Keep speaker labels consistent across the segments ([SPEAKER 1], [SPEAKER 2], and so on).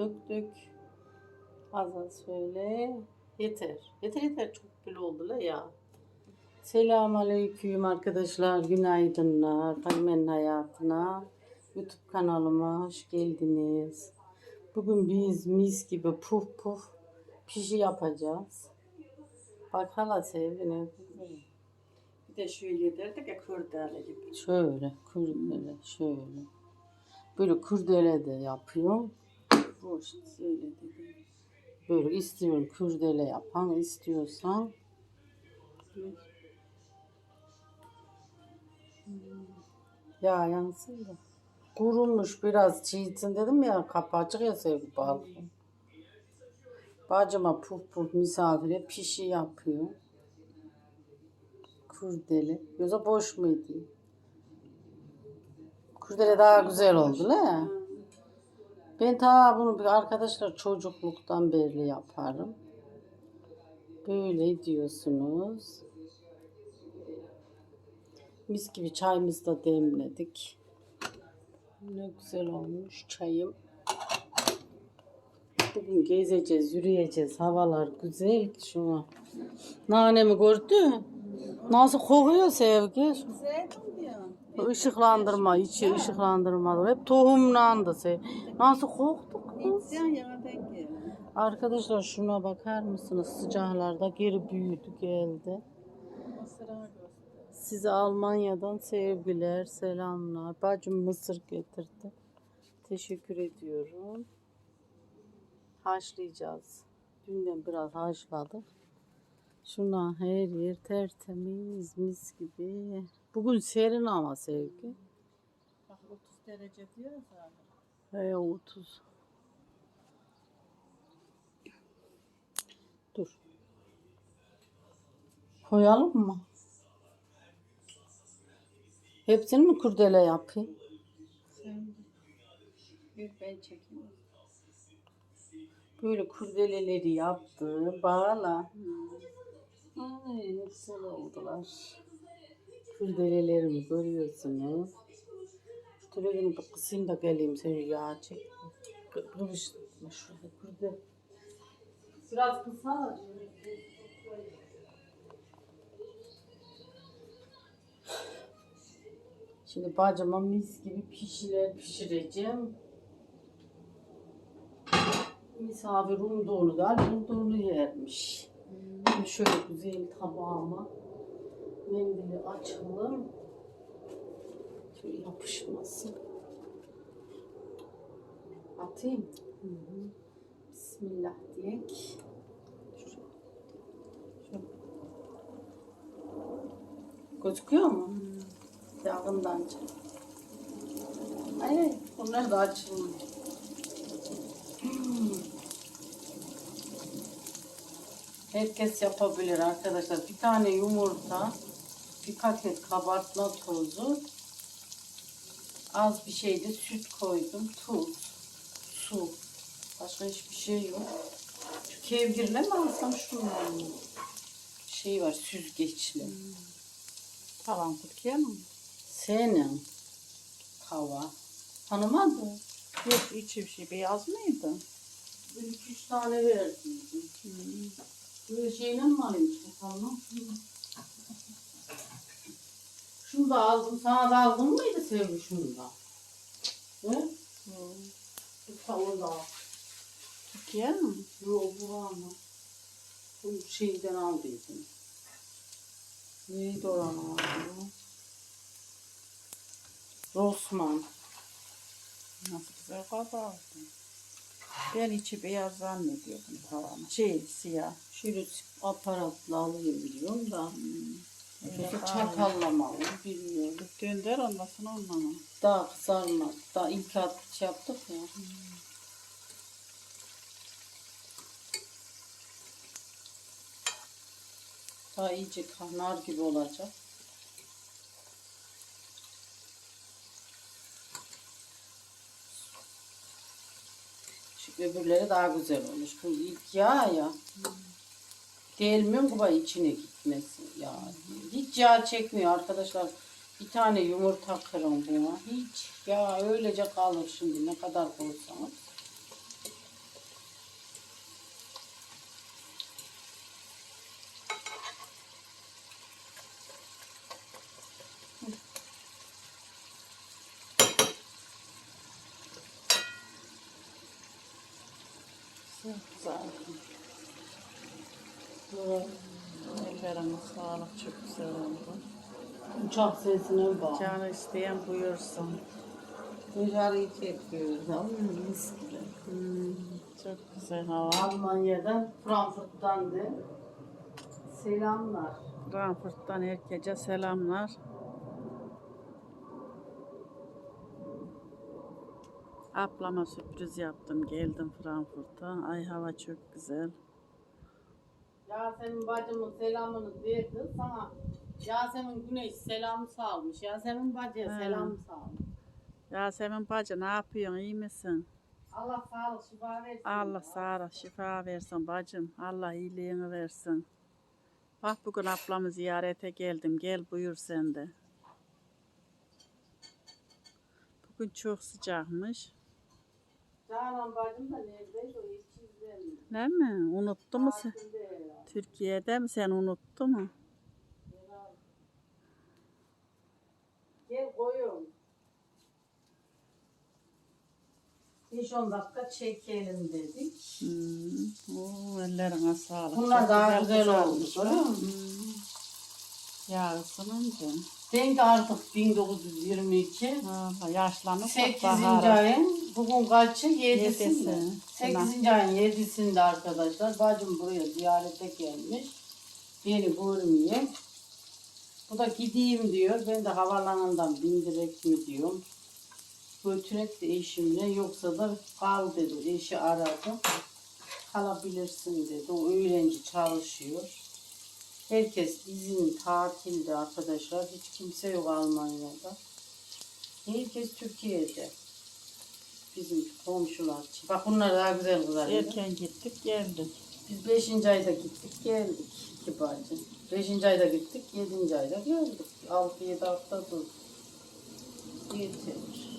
[SPEAKER 1] döktük. Az az şöyle. Yeter. Yeter yeter çok bile oldu la ya. Selamun Aleyküm arkadaşlar. Günaydınlar. Kalimenin hayatına. YouTube kanalıma hoş geldiniz. Bugün biz mis gibi puf puf pişi yapacağız. Bak hala sevdiğine.
[SPEAKER 2] Bir de şöyle derdik ya kurdele gibi.
[SPEAKER 1] Şöyle kurdele şöyle. Böyle kurdele de yapıyor.
[SPEAKER 2] Boş öyle dedi.
[SPEAKER 1] Böyle istiyorum kurdele yapan istiyorsan ya yansın da. Kurumuş biraz çiğitsin dedim ya kapacık ya sevgi balkon. Bacıma puf puf misafire pişi yapıyor. Kurdele. Yoksa boş muydu? Kurdele daha güzel oldu la. Ben ta bunu arkadaşlar çocukluktan beri yaparım. Böyle diyorsunuz. Mis gibi çayımızı da demledik. Ne güzel olmuş çayım. Bugün gezeceğiz, yürüyeceğiz. Havalar güzel şuna. Nanemi gördün? Nasıl kokuyor sevgi?
[SPEAKER 2] Diyor.
[SPEAKER 1] Işıklandırma, içi ışıklandırma. Hep tohumla da sev. Nasıl koktu kız? Arkadaşlar şuna bakar mısınız? Sıcaklarda geri büyüdü geldi. Size Almanya'dan sevgiler, selamlar. Bacım mısır getirdi. Teşekkür ediyorum. Haşlayacağız. Dünden biraz haşladık. Şuna her yer tertemiz, mis gibi. Bugün serin ama sevgi.
[SPEAKER 2] Bak 30 derece diyor zaten.
[SPEAKER 1] He 30. Dur. Koyalım mı? Hepsini mi kurdele yapayım?
[SPEAKER 2] Sen bir ben çekeyim.
[SPEAKER 1] Böyle kurdeleleri yaptı. Bağla. Ay ne güzel oldular. Kurdelelerimi görüyorsunuz. Televizyon bir kısayım da geleyim sen yağ çek. Kırıştırma şurada kurde. Biraz kısa. Şimdi bacıma mis gibi pişiler pişireceğim. Misafir umduğunu da umduğunu yermiş. Şöyle güzel tabağıma mendili açalım. Şöyle yapışmasın. Atayım. Bismillah diyek. Şuraya. Şöyle. Gözüküyor mu? Yağından çek. Ay, ay, bunlar da açılmıyor. Herkes yapabilir arkadaşlar. Bir tane yumurta, bir paket kabartma tozu, az bir şey de süt koydum, tuz, su. Başka hiçbir şey yok. Şu kevgirle mi alsam şundan mı? Şey var süzgeçli.
[SPEAKER 2] Tamam Türkiye mi?
[SPEAKER 1] Senin tava. Tanımadın.
[SPEAKER 2] Yok içi bir şey beyaz mıydı?
[SPEAKER 1] Bir iki üç tane verdiydim. Böyle şeyle mi alayım bakalım? Şunu da aldım. Sana da aldın mıydı Sevgi şunu da? He? Bir tane daha.
[SPEAKER 2] Türkiye mi?
[SPEAKER 1] Yok bu var mı? Bu şeyden aldıydım. Neydi oranın adı? Rosman.
[SPEAKER 2] Nasıl güzel kabardı. Ben içi beyaz zannediyordum tavana. Şey siyah.
[SPEAKER 1] Şöyle aparatla alayım biliyorum da.
[SPEAKER 2] Öyle
[SPEAKER 1] Yoksa
[SPEAKER 2] kaldı.
[SPEAKER 1] çatallamalı bilmiyorum.
[SPEAKER 2] Dönder olmasın olmama.
[SPEAKER 1] Daha kızarmaz. Daha ilk at şey yaptık ya. Daha iyice kanar gibi olacak. Öbürleri daha güzel olmuş. Bu ilk yağ ya. Gelmiyor kuba içine gitmesi ya. Hiç yağ çekmiyor arkadaşlar. Bir tane yumurta kırın buna. Hiç ya öylece kalır şimdi ne kadar koysanız.
[SPEAKER 3] Çok güzel. Ellerine sağlık çok güzel oldu.
[SPEAKER 1] Uçak sesine bak.
[SPEAKER 3] Canı isteyen buyursun.
[SPEAKER 1] Dışarıyı çekiyoruz. Hmm, mis gibi.
[SPEAKER 3] Hmm, çok güzel hava.
[SPEAKER 1] Almanya'dan, Frankfurt'tan de selamlar.
[SPEAKER 3] Frankfurt'tan herkese selamlar. Ablama sürpriz yaptım. Geldim Frankfurt'a. Ay hava çok güzel.
[SPEAKER 1] Yasemin bacımın selamını verdi sana. Yasemin Güneş selam salmış. Yasemin bacıya
[SPEAKER 3] Ha.
[SPEAKER 1] selam salmış.
[SPEAKER 3] Yasemin bacı ne yapıyorsun? İyi misin?
[SPEAKER 1] Allah sağlık şifa versin.
[SPEAKER 3] Allah sağlık şifa versin bacım. Allah iyiliğini versin. Bak bugün ablamı ziyarete geldim. Gel buyur sen de. Bugün çok sıcakmış.
[SPEAKER 1] Canan bacım da neredeydi o hiç izlemiyor.
[SPEAKER 3] Değil mi? Unuttu mu sen? Türkiye'de mi sen unuttu mu?
[SPEAKER 1] Herhalde. Gel koyun. 5-10 dakika çekelim dedik.
[SPEAKER 3] Hmm. Oo, ellerine sağlık.
[SPEAKER 1] Bunlar
[SPEAKER 3] Çok
[SPEAKER 1] daha güzel
[SPEAKER 3] kızarmış.
[SPEAKER 1] oldu, musun?
[SPEAKER 3] Hmm. Yağ ısınınca.
[SPEAKER 1] Ben de artık 1922.
[SPEAKER 3] Vallahi yaşlanırsak
[SPEAKER 1] 8.
[SPEAKER 3] bahar.
[SPEAKER 1] ayın bugün kaçı? 7'sinde.
[SPEAKER 3] Yedisi.
[SPEAKER 1] 8. ayın 7'sinde arkadaşlar. Bacım buraya ziyarete gelmiş. Beni görmeye. Bu da gideyim diyor. Ben de havalanından bindirek mi diyorum. Götürek de eşimle yoksa da kal dedi. Eşi aradı. Kalabilirsin dedi. O öğrenci çalışıyor. Herkes izin tatilde arkadaşlar. Hiç kimse yok Almanya'da. Herkes Türkiye'de. Bizim komşular. Bak bunlar daha güzel kızarıyor.
[SPEAKER 3] Erken gittik geldik.
[SPEAKER 1] Biz 5. ayda gittik geldik iki bacı. 5. ayda gittik 7. ayda geldik. 6-7 hafta durduk. Yeter.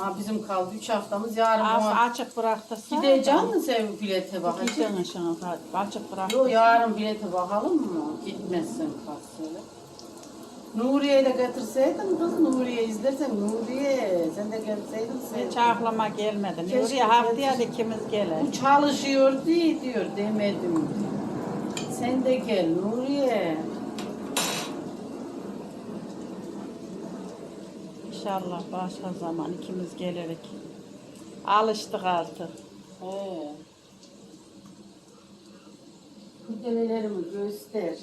[SPEAKER 1] Aa, bizim kaldı 3 haftamız yarın
[SPEAKER 3] Az
[SPEAKER 1] buna
[SPEAKER 3] açık bıraktı.
[SPEAKER 1] gideceğim mi sen bilete bakacağım?
[SPEAKER 3] Gideceksin şimdi. Açık bıraktı.
[SPEAKER 1] Yok yarın bilete bakalım mı? Gitmezsen kasiyere. Nuriye'yi de getirseydin kız Nuriye izlersen Nuriye sen de gelseydin sen.
[SPEAKER 3] Hiç aklıma gelmedi.
[SPEAKER 1] Keşke
[SPEAKER 3] Nuriye haftaya da ikimiz gele.
[SPEAKER 1] Bu çalışıyor diye diyor demedim. Sen de gel Nuriye.
[SPEAKER 3] İnşallah başka zaman ikimiz gelirik. Alıştık artık.
[SPEAKER 1] He. Kurdelelerimi göster.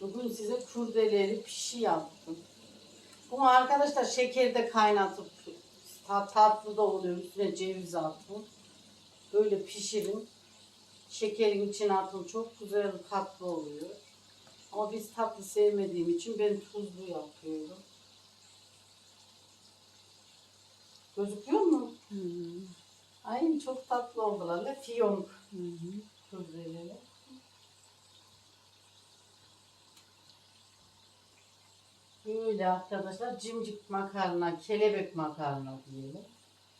[SPEAKER 1] Bugün size kurdeleri pişi yaptım. Bunu arkadaşlar şekerde kaynatıp ta- tatlı da oluyor. Üstüne ceviz attım. Böyle pişirin. Şekerin içine atın. Çok güzel tatlı oluyor. Ama biz tatlı sevmediğim için ben tuzlu yapıyorum. Gözüküyor mu?
[SPEAKER 3] Hı
[SPEAKER 1] Ay çok tatlı oldular. Ne fiyonk
[SPEAKER 3] hı. hı.
[SPEAKER 1] Böyle arkadaşlar cimcik makarna, kelebek makarna diyelim.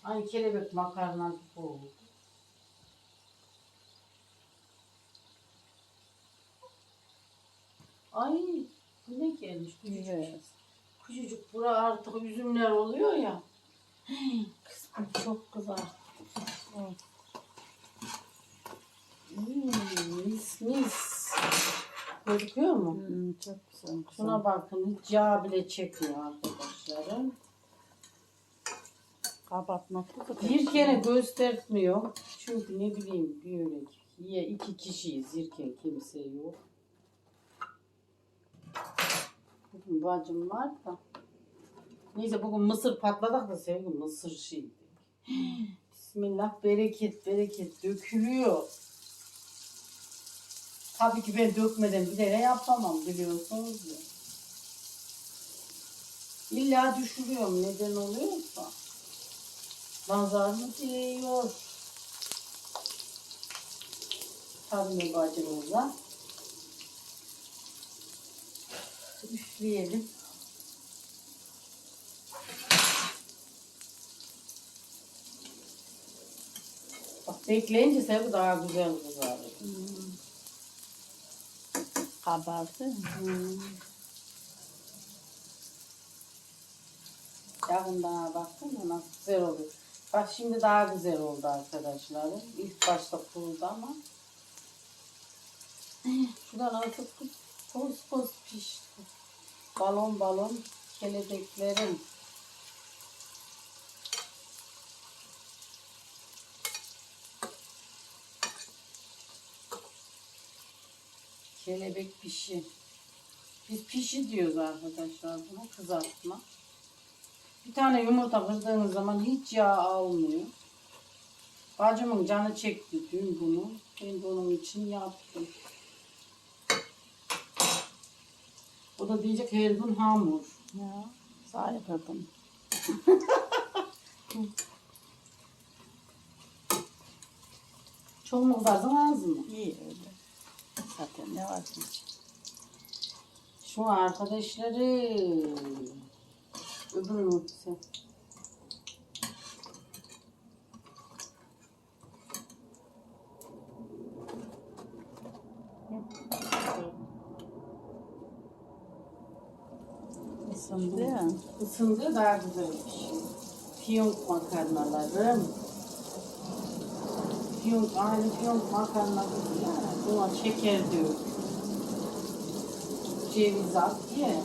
[SPEAKER 1] Aynı kelebek makarna gibi oldu. Ay bu ne gelmiş küçücük.
[SPEAKER 3] Evet.
[SPEAKER 1] Küçücük bura artık üzümler oluyor ya. Kız bu çok kızarttı.
[SPEAKER 3] Evet.
[SPEAKER 1] Hmm, mis mis. Gözüküyor mu?
[SPEAKER 3] Hı, çok güzel.
[SPEAKER 1] Şuna bakın hiç yağ bile çekmiyor arkadaşlarım.
[SPEAKER 3] Kabartma tuzu.
[SPEAKER 1] Bir kere göstermiyor. Çünkü ne bileyim böyle ya iki kişiyiz zirken kimse yok. Bugün bacım var da. Neyse bugün mısır patladık da sevgi mısır şeydi. Bismillah bereket bereket dökülüyor. Tabii ki ben dökmeden bir de yapamam biliyorsunuz ya. İlla düşürüyorum neden oluyorsa. Nazar mı değiyor? Tabii bacımıza. Üfleyelim. Bak bekleyince sevgi daha güzel kızarır.
[SPEAKER 3] Kabardı.
[SPEAKER 1] Hmm. Yakından baktın nasıl güzel olur. Bak şimdi daha güzel oldu arkadaşlar. İlk başta kurudu ama. Şuradan artık toz toz pişti. Balon balon kelebeklerim. Kelebek pişi. Biz pişi diyoruz arkadaşlar buna kızartma. Bir tane yumurta kırdığınız zaman hiç yağ almıyor. Bacımın canı çekti dün bunu. Ben de onun için yaptım. O da diyecek her gün hamur.
[SPEAKER 3] Ya sayfadım.
[SPEAKER 1] Çok mu kızarsın az mı?
[SPEAKER 3] İyi öyle. Zaten ne var diyeceğim.
[SPEAKER 1] Şu arkadaşları öbür notisi.
[SPEAKER 3] Isındı ya.
[SPEAKER 1] Isındı daha güzel pişiyor. Fiyonk makarnalarım. Fiyonk, aynı fiyonk makarna gibi ya. Buna şeker diyor. Ceviz at diye.